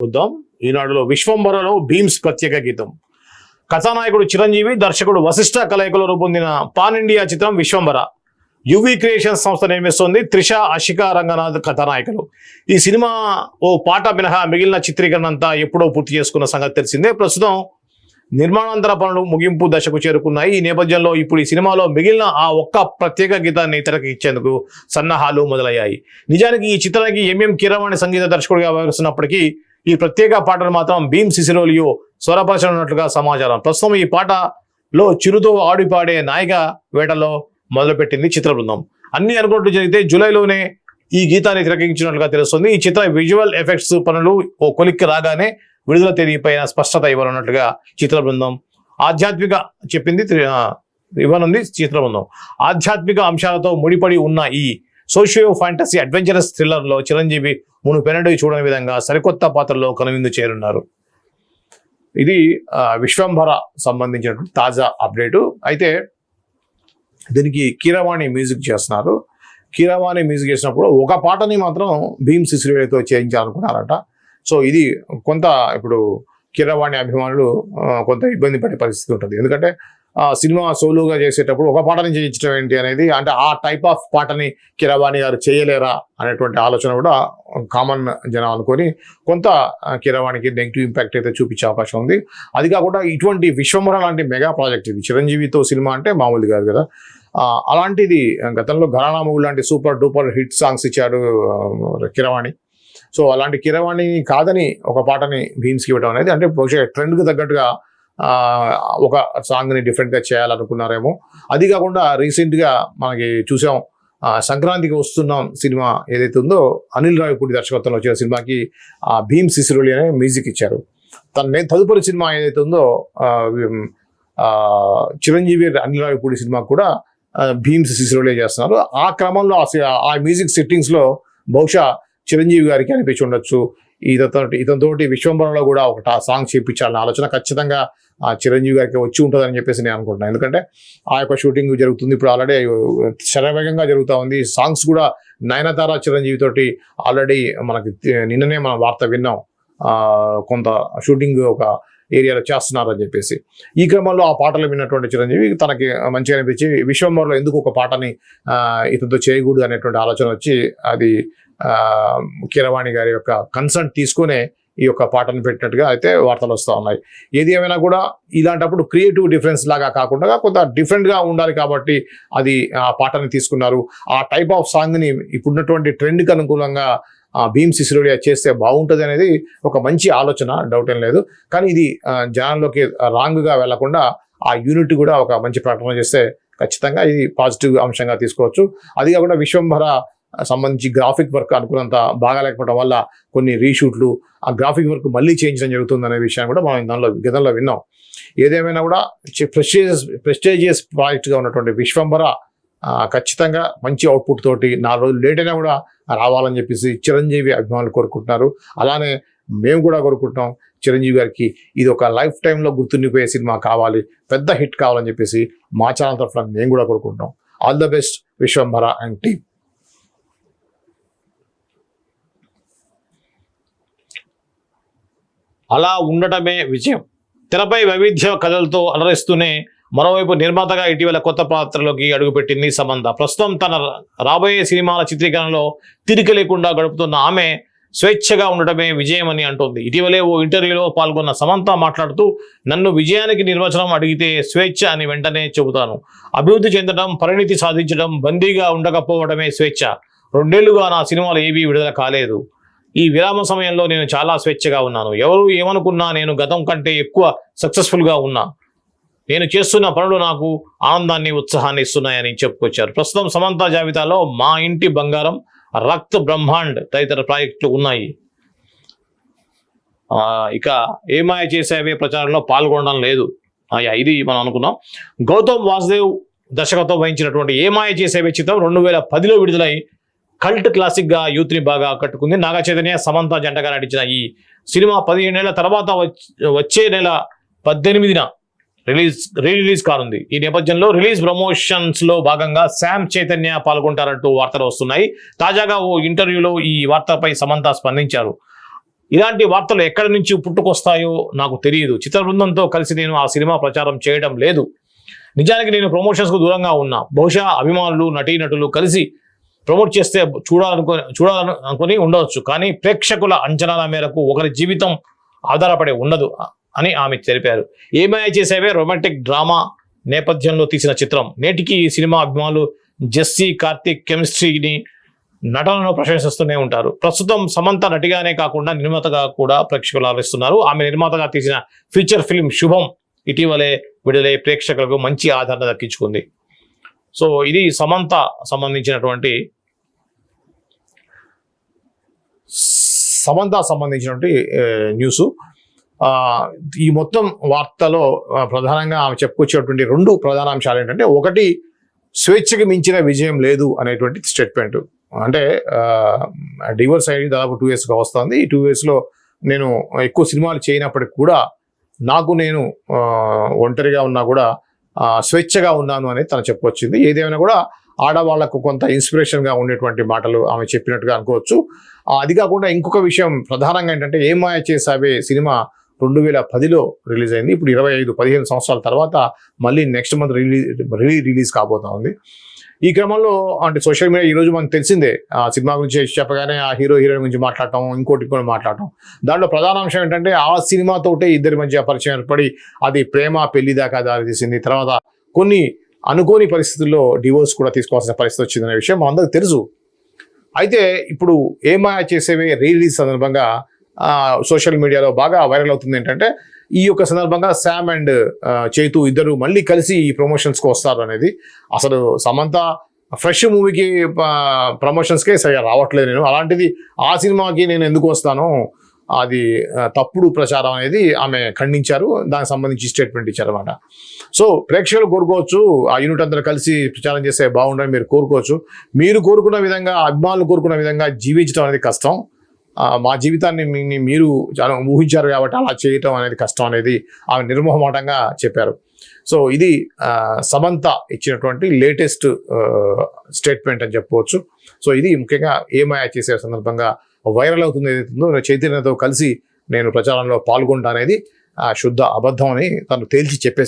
చూద్దాం. ఈనాడులో విశ్వంబరలో భీమ్స్ ప్రత్యేక గీతం. కథానాయకుడు చిరంజీవి దర్శకుడు వశిష్ఠ కలయికలో రూపొందిన పాన్ ఇండియా చిత్రం విశ్వంబర యువి క్రియేషన్స్ సంస్థ నిర్మిస్తోంది త్రిష అషిక రంగనాథ్ కథానాయకులు. ఈ సినిమా ఓ పాట మినహా మిగిలిన చిత్రీకరణ అంతా ఎప్పుడో పూర్తి చేసుకున్న సంగతి తెలిసిందే. ప్రస్తుతం నిర్మాణాంతర పనులు ముగింపు దశకు చేరుకున్నాయి. ఈ నేపథ్యంలో ఇప్పుడు ఈ సినిమాలో మిగిలిన ఆ ఒక్క ప్రత్యేక గీతాన్ని తెరకెక్కించేందుకు సన్నాహాలు మొదలయ్యాయి. నిజానికి ఈ చిత్రానికి ఎంఎం కీరవాణి సంగీత దర్శకుడిగా వ్యవహరిస్తున్నప్పటికీ ఈ ప్రత్యేక పాటను మాత్రం భీమ్ సిసిరోలియో స్వరపరచనున్నట్లుగా సమాచారం. ప్రస్తుతం ఈ పాటలో చిరుతో ఆడిపాడే నాయిక వేటలో మొదలుపెట్టింది చిత్ర బృందం అన్ని అనుకున్నట్లు జరిగితే జూలైలోనే ఈ గీతాన్ని తెరకెక్కించినట్లుగా తెలుస్తుంది. ఈ చిత్ర విజువల్ ఎఫెక్ట్స్ పనులు ఓ కొలిక్కి రాగానే విడుదల తేదీపైన స్పష్టత ఇవ్వనున్నట్లుగా చిత్ర బృందం ఆధ్యాత్మిక చెప్పింది ఇవ్వనుంది చిత్ర బృందం ఆధ్యాత్మిక అంశాలతో ముడిపడి ఉన్న ఈ సోషియో ఫ్యాంటసీ అడ్వెంచరస్ థ్రిల్లర్లో చిరంజీవి మును పెనడు చూడని విధంగా సరికొత్త పాత్రలో కనువిందు చేరున్నారు. ఇది విశ్వంభర సంబంధించినటువంటి తాజా అప్డేటు. అయితే దీనికి కీరవాణి మ్యూజిక్ చేస్తున్నారు. కీరవాణి మ్యూజిక్ చేసినప్పుడు ఒక పాటని మాత్రం భీమ్ సిసిరివేతో చేయించాలనుకున్నారట. సో ఇది కొంత ఇప్పుడు కీరవాణి అభిమానులు కొంత ఇబ్బంది పడే పరిస్థితి ఉంటుంది. ఎందుకంటే సినిమా సోలోగా చేసేటప్పుడు ఒక పాట నుంచి ఇచ్చడం ఏంటి అనేది అంటే ఆ టైప్ ఆఫ్ పాటని కిరవాణి గారు చేయలేరా అనేటువంటి ఆలోచన కూడా కామన్ జనం అనుకొని కొంత కిరవాణికి నెగిటివ్ ఇంపాక్ట్ అయితే చూపించే అవకాశం ఉంది. అది కాకుండా ఇటువంటి విశ్వమర లాంటి మెగా ప్రాజెక్ట్ ఇది. చిరంజీవితో సినిమా అంటే మామూలు కాదు కదా. అలాంటిది గతంలో ఘరానామగుడు లాంటి సూపర్ డూపర్ హిట్ సాంగ్స్ ఇచ్చాడు కిరవాణి. సో అలాంటి కిరవాణిని కాదని ఒక పాటని భీమ్స్కి ఇవ్వడం అనేది అంటే బహుశా ట్రెండ్కి తగ్గట్టుగా ఒక సాంగ్ని డిఫరెంట్గా చేయాలనుకున్నారేమో. అది కాకుండా రీసెంట్గా మనకి చూసాం సంక్రాంతికి వస్తున్నాం సినిమా ఏదైతే ఉందో అనిల్ రావిపూడి దర్శకత్వంలో వచ్చిన సినిమాకి ఆ భీమ్ సిసిరోలి అనే మ్యూజిక్ ఇచ్చారు. తన నేను తదుపరి సినిమా ఏదైతే ఉందో చిరంజీవి అనిల్ రావిపూడి సినిమా కూడా భీమ్స్ సిసిరోలే చేస్తున్నారు. ఆ క్రమంలో ఆ ఆ మ్యూజిక్ సెట్టింగ్స్లో బహుశా చిరంజీవి గారికి అనిపించి ఉండొచ్చు ఇతనితో ఇతనితోటి విశ్వంబరంలో కూడా ఒక టా- సాంగ్ చేయించాలన్న ఆలోచన ఖచ్చితంగా ఆ చిరంజీవి గారికి వచ్చి ఉంటుందని చెప్పేసి నేను అనుకుంటున్నాను. ఎందుకంటే ఆ యొక్క షూటింగ్ జరుగుతుంది. ఇప్పుడు ఆల్రెడీ శరవేగంగా జరుగుతూ ఉంది. సాంగ్స్ కూడా నయనతార చిరంజీవి తోటి ఆల్రెడీ మనకి నిన్ననే మనం వార్త విన్నాం. కొంత షూటింగ్ ఒక ఏరియాలో చేస్తున్నారని చెప్పేసి. ఈ క్రమంలో ఆ పాటలు విన్నటువంటి చిరంజీవి తనకి మంచిగా అనిపించి విశ్వంబర్లో ఎందుకు ఒక పాటని ఇతనితో చేయకూడదు అనేటువంటి ఆలోచన వచ్చి అది కీరవాణి గారి యొక్క కన్సర్న్ తీసుకునే ఈ యొక్క పాటను పెట్టినట్టుగా అయితే వార్తలు వస్తూ ఉన్నాయి. ఏది ఏమైనా కూడా ఇలాంటప్పుడు క్రియేటివ్ డిఫరెన్స్ లాగా కాకుండా కొంత డిఫరెంట్గా ఉండాలి కాబట్టి అది ఆ పాటని తీసుకున్నారు. ఆ టైప్ ఆఫ్ సాంగ్ని ఇప్పుడున్నటువంటి ట్రెండ్కి అనుకూలంగా భీమ్ సిసిరోడియా చేస్తే బాగుంటుంది అనేది ఒక మంచి ఆలోచన డౌట్ ఏం లేదు. కానీ ఇది జనాల్లోకి రాంగ్గా వెళ్ళకుండా ఆ యూనిట్ కూడా ఒక మంచి ప్రకటన చేస్తే ఖచ్చితంగా ఇది పాజిటివ్ అంశంగా తీసుకోవచ్చు. అది కాకుండా విశ్వంభర సంబంధించి గ్రాఫిక్ వర్క్ అనుకున్నంత బాగా లేకపోవడం వల్ల కొన్ని రీషూట్లు ఆ గ్రాఫిక్ వర్క్ మళ్ళీ చేయించడం జరుగుతుంది అనే విషయాన్ని కూడా మనం దానిలో గతంలో విన్నాం. ఏదేమైనా కూడా ప్రెస్టేజియస్ ప్రెస్టేజియస్ ప్రాజెక్ట్గా ఉన్నటువంటి విశ్వంబర ఖచ్చితంగా మంచి అవుట్పుట్ తోటి నాలుగు రోజులు లేట్ అయినా కూడా రావాలని చెప్పేసి చిరంజీవి అభిమానులు కోరుకుంటున్నారు. అలానే మేము కూడా కోరుకుంటున్నాం చిరంజీవి గారికి ఇది ఒక లైఫ్ టైంలో గుర్తుండిపోయే సినిమా కావాలి పెద్ద హిట్ కావాలని చెప్పేసి మా ఛానల్ తరఫున మేము కూడా కోరుకుంటున్నాం. All the best Vishwambhara and team అలా ఉండటమే విజయం. తెరపై వైవిధ్య కథలతో అలరిస్తూనే మరోవైపు నిర్మాతగా ఇటీవల కొత్త పాత్రలోకి అడుగుపెట్టింది సమంత. ప్రస్తుతం తన రాబోయే సినిమాల చిత్రీకరణలో తిరిగి లేకుండా గడుపుతున్న ఆమె స్వేచ్ఛగా ఉండటమే విజయం అని అంటోంది. ఇటీవలే ఓ ఇంటర్వ్యూలో పాల్గొన్న సమంత మాట్లాడుతూ నన్ను విజయానికి నిర్వచనం అడిగితే స్వేచ్ఛ అని వెంటనే చెబుతాను. అభివృద్ధి చెందడం పరిణితి సాధించడం బందీగా ఉండకపోవడమే స్వేచ్ఛ. రెండేళ్ళుగా నా సినిమాలు ఏవీ విడుదల కాలేదు. ఈ విరామ సమయంలో నేను చాలా స్వేచ్ఛగా ఉన్నాను. ఎవరు ఏమనుకున్నా నేను గతం కంటే ఎక్కువ సక్సెస్ఫుల్గా ఉన్నా. నేను చేస్తున్న పనులు నాకు ఆనందాన్ని ఉత్సాహాన్ని ఇస్తున్నాయని చెప్పుకొచ్చారు. ప్రస్తుతం సమంత జాబితాలో మా ఇంటి బంగారం రక్త్ బ్రహ్మాండ్ తదితర ప్రాజెక్టులు ఉన్నాయి. ఇక ఏమాయ చేసేవే ప్రచారంలో పాల్గొనడం లేదు. అయ్యా ఇది మనం అనుకున్నాం. గౌతమ్ వాసుదేవ్ దర్శకత్వం వహించినటువంటి ఏమాయ చేసేవే చిత్రం రెండు వేల పదిలో విడుదలై కల్ట్ క్లాసిక్గా బాగా కట్టుకుంది నాగ చైతన్య సమంత జంటగా నటించిన ఈ సినిమా పదిహేనేళ్ళ తర్వాత వచ్చే నెల పద్దెనిమిదిన రిలీజ్ రీ రిలీజ్ కానుంది. ఈ నేపథ్యంలో రిలీజ్ ప్రమోషన్స్లో భాగంగా శామ్ చైతన్య పాల్గొంటారంటూ వార్తలు వస్తున్నాయి. తాజాగా ఓ ఇంటర్వ్యూలో ఈ వార్తపై సమంత స్పందించారు. ఇలాంటి వార్తలు ఎక్కడి నుంచి పుట్టుకొస్తాయో నాకు తెలియదు. చిత్ర బృందంతో కలిసి నేను ఆ సినిమా ప్రచారం చేయడం లేదు. నిజానికి నేను ప్రమోషన్స్కు దూరంగా ఉన్నా. బహుశా అభిమానులు నటీనటులు కలిసి ప్రమోట్ చేస్తే చూడాలనుకొని చూడాలను ఉండవచ్చు. కానీ ప్రేక్షకుల అంచనాల మేరకు ఒకరి జీవితం ఆధారపడి ఉండదు అని ఆమె తెలిపారు. ఏమై చేసేవే రొమాంటిక్ డ్రామా నేపథ్యంలో తీసిన చిత్రం. నేటికి ఈ సినిమా అభిమానులు జెస్సీ కార్తీక్ కెమిస్ట్రీని నటనను ప్రశంసిస్తూనే ఉంటారు. ప్రస్తుతం సమంత నటిగానే కాకుండా నిర్మాతగా కూడా ప్రేక్షకులు ఆలోచిస్తున్నారు ఆమె నిర్మాతగా తీసిన ఫీచర్ ఫిల్మ్ శుభం ఇటీవలే విడుదలై ప్రేక్షకులకు మంచి ఆదరణ దక్కించుకుంది. సో ఇది సమంత సంబంధించినటువంటి సమంత సంబంధించినటువంటి న్యూస్. ఈ మొత్తం వార్తలో ప్రధానంగా ఆమె చెప్పుకొచ్చేటువంటి రెండు ప్రధాన అంశాలు ఏంటంటే ఒకటి స్వేచ్ఛకి మించిన విజయం లేదు అనేటువంటి స్టేట్మెంట్. అంటే డివోర్స్ అయ్యి దాదాపు టూ ఇయర్స్గా వస్తుంది. ఈ టూ ఇయర్స్లో నేను ఎక్కువ సినిమాలు చేయనప్పటికి కూడా నాకు నేను ఒంటరిగా ఉన్నా కూడా స్వేచ్ఛగా ఉన్నాను అనేది తను చెప్పుకొచ్చింది. ఏదేమైనా కూడా ఆడవాళ్ళకు కొంత ఇన్స్పిరేషన్గా ఉండేటువంటి మాటలు ఆమె చెప్పినట్టుగా అనుకోవచ్చు. అది కాకుండా ఇంకొక విషయం ప్రధానంగా ఏంటంటే ఏమాయ చేసావే సినిమా రెండు వేల పదిలో రిలీజ్ అయింది. ఇప్పుడు ఇరవై ఐదు పదిహేను సంవత్సరాల తర్వాత మళ్ళీ next month release release release కాబోతా ఉంది. ఈ క్రమంలో అంటే సోషల్ మీడియా ఈ రోజు మనకు తెలిసిందే. ఆ సినిమా గురించి చెప్పగానే ఆ హీరో హీరోయిన్ గురించి మాట్లాడటం ఇంకోటి ఇంకోటి మాట్లాడటం. దాంట్లో ప్రధాన అంశం ఏంటంటే ఆ సినిమాతోటే ఇద్దరి మధ్య పరిచయం ఏర్పడి అది ప్రేమ పెళ్ళి దాకా దారితీసింది. తర్వాత కొన్ని అనుకోని పరిస్థితుల్లో డివోర్స్ కూడా తీసుకోవాల్సిన పరిస్థితి వచ్చిందనే విషయం మనందరికీ తెలుసు. అయితే ఇప్పుడు ఏమాయా చేసేవి రీలీజ్ సందర్భంగా సోషల్ మీడియాలో బాగా వైరల్ అవుతుంది ఏంటంటే ఈ యొక్క సందర్భంగా శామ్ అండ్ చేతు చైతు ఇద్దరు మళ్ళీ కలిసి ఈ ప్రమోషన్స్కి వస్తారు అనేది. అసలు సమంత ఫ్రెష్ మూవీకి ప్రమోషన్స్కే సరిగా రావట్లేదు నేను. అలాంటిది ఆ సినిమాకి నేను ఎందుకు వస్తాను? అది తప్పుడు ప్రచారం అనేది ఆమె ఖండించారు. దానికి సంబంధించి స్టేట్మెంట్ ఇచ్చారన్నమాట సో ప్రేక్షకులు కోరుకోవచ్చు ఆ యూనిట్ అందరూ కలిసి ప్రచారం చేస్తే బాగుండని మీరు కోరుకోవచ్చు. మీరు కోరుకున్న విధంగా అభిమానులు కోరుకున్న విధంగా జీవించడం అనేది కష్టం. మా జీవితాన్ని మీ- మీరు చాలా ఊహించారు కాబట్టి అలా చేయటం అనేది కష్టం అనేది ఆమె నిర్మోహమాటంగా చెప్పారు. సో ఇది సమంత ఇచ్చినటువంటి లేటెస్ట్ స్టేట్మెంట్ అని చెప్పుకోవచ్చు. సో ఇది ముఖ్యంగా ఏమయా చేసే సందర్భంగా వైరల్ అవుతుంది ఏదైతుందో చైతన్యతో కలిసి నేను ప్రచారంలో పాల్గొంటా అనేది ఆ, శుద్ధ అబద్ధం అని తను తేల్చి చెప్పేసి